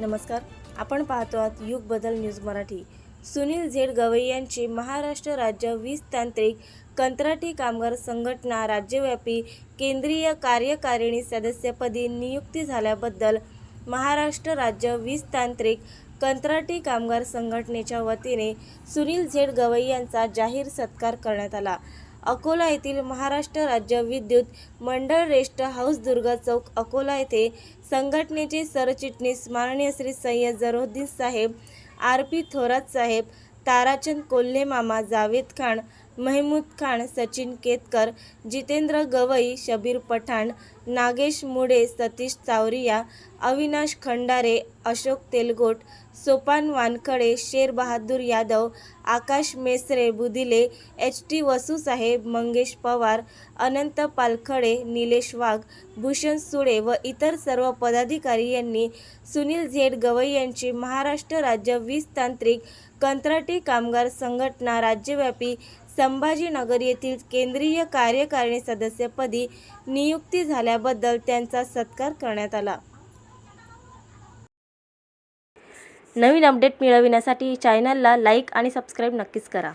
नमस्कार. आपण पाहतो आहात युग बदल न्यूज मराठी. सुनील झेड गवई यांची महाराष्ट्र राज्य वीज तांत्रिक कंत्राटी कामगार संघटना राज्यव्यापी केंद्रीय कार्यकारिणी सदस्यपदी नियुक्ती झाल्याबद्दल महाराष्ट्र राज्य वीज तांत्रिक कंत्राटी कामगार संघटनेच्या वतीने सुनील झेड गवई यांचा जाहीर सत्कार करण्यात आला. अकोला येथील महाराष्ट्र राज्य विद्युत मंडळ रेस्ट हाऊस दुर्गा चौक अकोला येथे संघटनेचे सरचिटणीस माननीय श्री सय्यद जरोद्दीन साहेब आर पी थोरात साहेब ताराचंद कोल्हे मामा जावेद खान महमूद खान सचिन केतकर जितेंद्र गवई शबीर पठाण नागेश मुडे सतीश चावरिया अविनाश खंडारे अशोक तेलगोट सोपान वानखडे शेर बहादूर यादव आकाश मेसरे बुदिले एच टी वसूसाहेब मंगेश पवार अनंत पालखडे निलेश वाघ भूषण सुळे व इतर सर्व पदाधिकारी यांनी सुनील झेड गवई यांची महाराष्ट्र राज्य वीज तांत्रिक कंत्राटी कामगार संघटना राज्यव्यापी संभाजीनगर येथील केंद्रीय कार्यकारिणी सदस्यपदी नियुक्ती झाल्याबद्दल त्यांचा सत्कार करण्यात आला. नवीन अपडेट मिळविण्यासाठी चॅनलला लाईक आणि सबस्क्राईब नक्कीच करा.